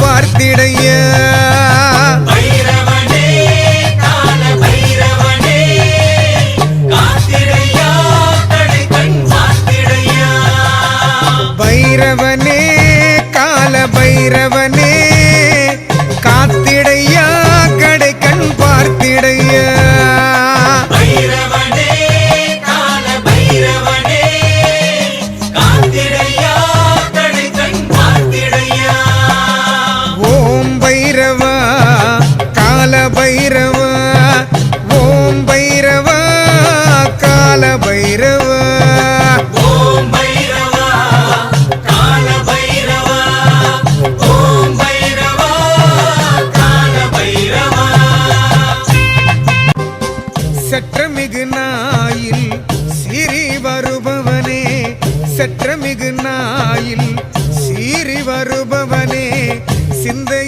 பார்த்திடையா. சற்றமிகு நாயில் சீறி வருபவனே சிந்தை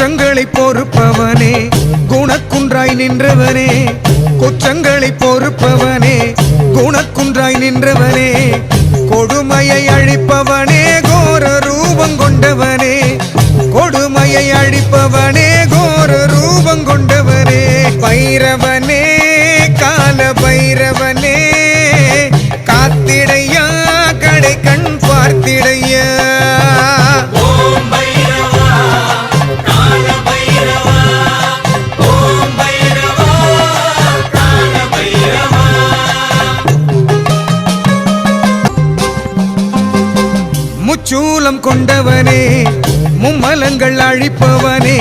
குற்றங்களை பொறுப்பவனே குணக்குன்றாய் நின்றவனே. குற்றங்களை பொறுப்பவனே குணக்குன்றாய் நின்றவனே. கொடுமையை அழிப்பவனே கோர ரூபம் கொண்டவனே. கொடுமையை அழிப்பவனே கோர ரூபம் கொண்டவனே. பைரவன் முச்சூலம் கொண்டவனே மும்மலங்கள் அழிப்பவனே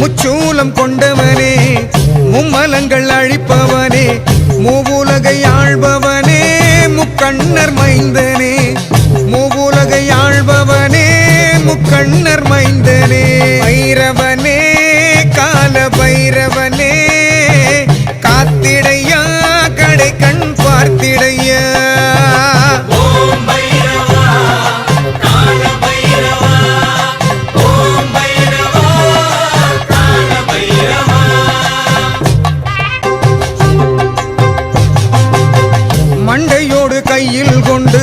முச்சூலம் கொண்டவனே மும்மலங்கள் அழிப்பவனே. கையில் கொண்டு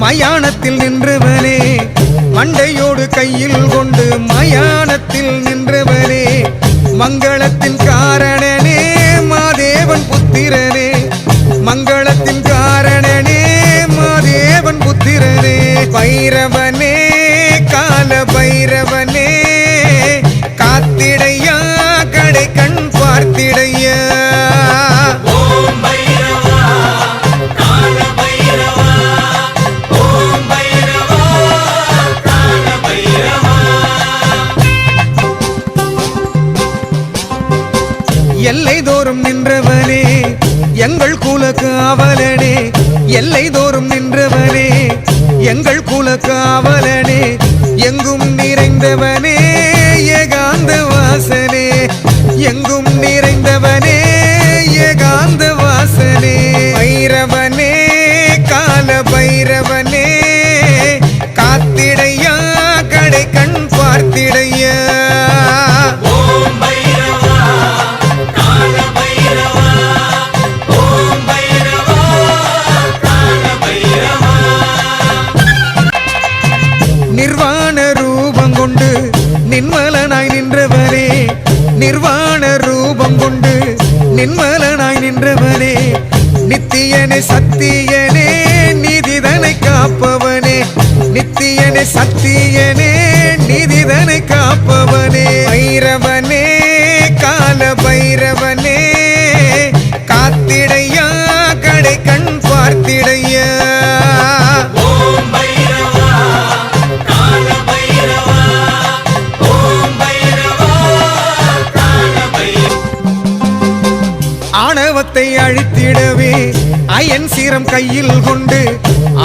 மயானத்தில் நின்றவனே மண்டையோடு கையில் கொண்டு மயானத்தில் நின்றவனே மங்களத்தின் காரணனே எங்கள் குல அவலனே எல்லை தோறும் நின்றவனே. எங்கள் குல அவலனே எங்கும் நிறைந்தவனே ஏகாந்த வாசனே. எங்கும் நிறைந்தவனே நின்மலனாய் நின்றவனே நித்தியனே சத்தியனே நீதிதனை காப்பவனே நித்தியனே சத்தியனே நீதிதனை காப்பவனே. பைரவனே அயன் சீரம் கையில் கொண்டு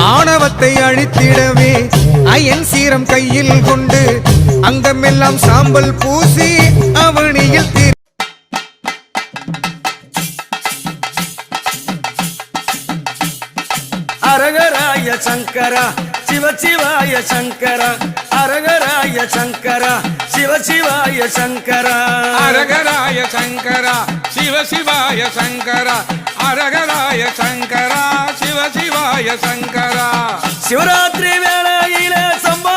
ஆணவத்தை அழித்திடவே ஐயன் சீரம் கையில் கொண்டு அங்கமெல்லாம் சாம்பல் பூசி அவனியில் அரகராய சங்கரா சிவசிவாய சங்கரா அரகராய சங்கரா சிவசிவாய சங்கரா. அரகராய சங்கரா சிவ சிவாய சங்கரா அரகராய சங்கரா சிவ சிவாய சங்கரா. சிவராத்திரி வேளையில சம்பா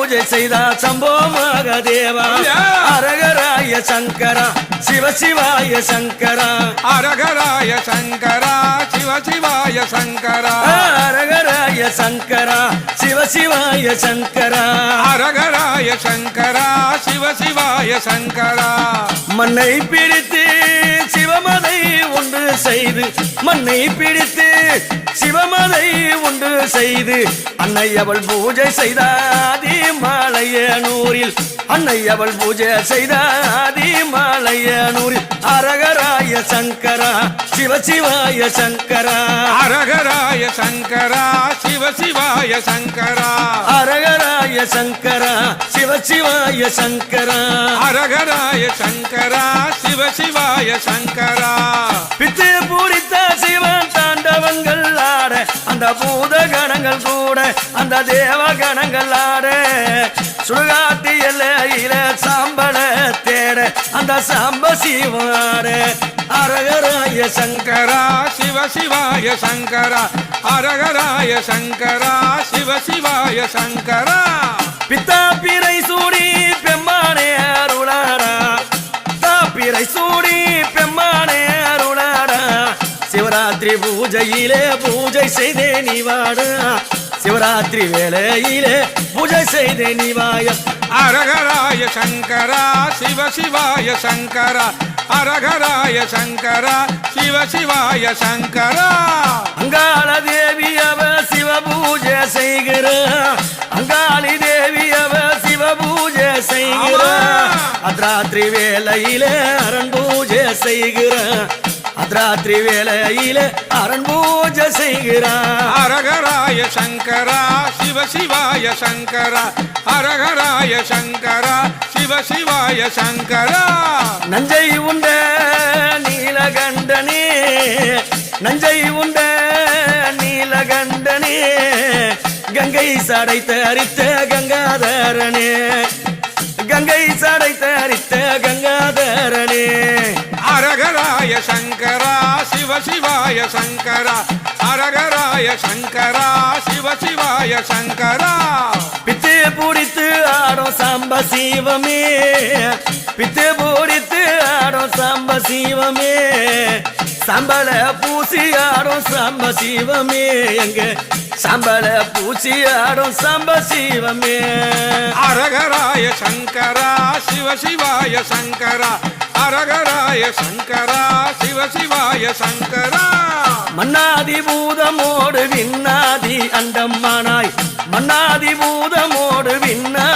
பூஜை செய்தா சம்போ மகாதேவா! அரகராய சங்கரா சிவசிவாய சங்கரா. அரகராய சங்கரா சிவ சிவாய சங்கரா. அரகராய சங்கரா சிவசிவாய சங்கரா. அரகராய சங்கரா சிவ சிவாய சங்கரா. மண்ணை பிடித்து சிவமதை உண்டு செய்து மண்ணை பிடித்து சிவமதை உண்டு செய்து அன்னை அவள் பூஜை செய்தாதி மாலையனூரில். அன்னை அவள் பூஜை செய்தாதி மாலையனூரில். அரகராய சங்கரா சிவசிவாய சங்கரா. அரகராய சங்கரா சிவ சிவாய சங்கரா. அரகராய சங்கரா சிவசிவாய சங்கரா. அரகராய சங்கரா சிவ சிவாய சங்கரா. பித்து பூரித்த சிவன் தாண்டவங்கள் ஆட அந்த பூத கணங்கள் கூட அந்த தேவ கணங்கள் ஆட. சுடுகாட்டு எல்லையில சாம்பல அந்த சாம்ப சிவாரே. அரகராய சங்கரா சங்கரா சிவ சிவாய சங்கரா. அரகராய சங்கரா சிவ சிவாய சங்கரா. பித்தா பிறை சூடி பெம்மானே அருளாரா. தாப்பிரை சூடி பெம்மானே அருளாரா. சிவராத்திரி பூஜையிலே பூஜை செய்தே நீ வாடா. சிவராத்திரி வேளையிலே பூஜை செய்தே நீ வாய அரகராய சங்கரா சிவ சிவாய சங்கரா. அரகராய சங்கரா சிவ சிவாய சங்கரா. அங்காள தேவி அவ சிவ பூஜை செய்கிற. அங்காளி தேவி அவ சிவ பூஜை செய்கிற. ஆமா. அத்ராத்திரி வேளையிலே அரண் பூஜை செய்கிற. அத்ராத்திரி வேளையிலே அரண் பூஜை செய்கிறான் அரகராய சங்கரா சிவ சிவாய சங்கரா. அரகராய சங்கரா சிவ சிவாய சங்கரா. நஞ்சை உண்ட நீலகண்டனே நஞ்சை உண்ட நீலகண்டனே கங்கை சடைத்த அரித்த கங்காதரனே. கங்கை சடைத்த அரித்த கங்காதரனே. சங்கரா சிவ சிவாய சங்கரா அரகராய சங்கரா சிவ சிவாய சங்கரா பித்து பிடித்து ஆடும் சாம்ப சீவமே பித்து பிடித்து ஆடும் சாம்ப சீவமே சம்பள பூசி ஆடும் சாம்ப சீவமே எங்க. சம்பள பூசி ஆடும் சாம்ப சீவமே. அரகராய சங்கரா சிவ சிவாய சங்கரா. அரகராய சங்கரா சிவ சிவாய சங்கரா. மன்னாதி பூதமோடு விண்ணாதி அண்டம்மானாய் மன்னாதி பூதமோடு விண்ணா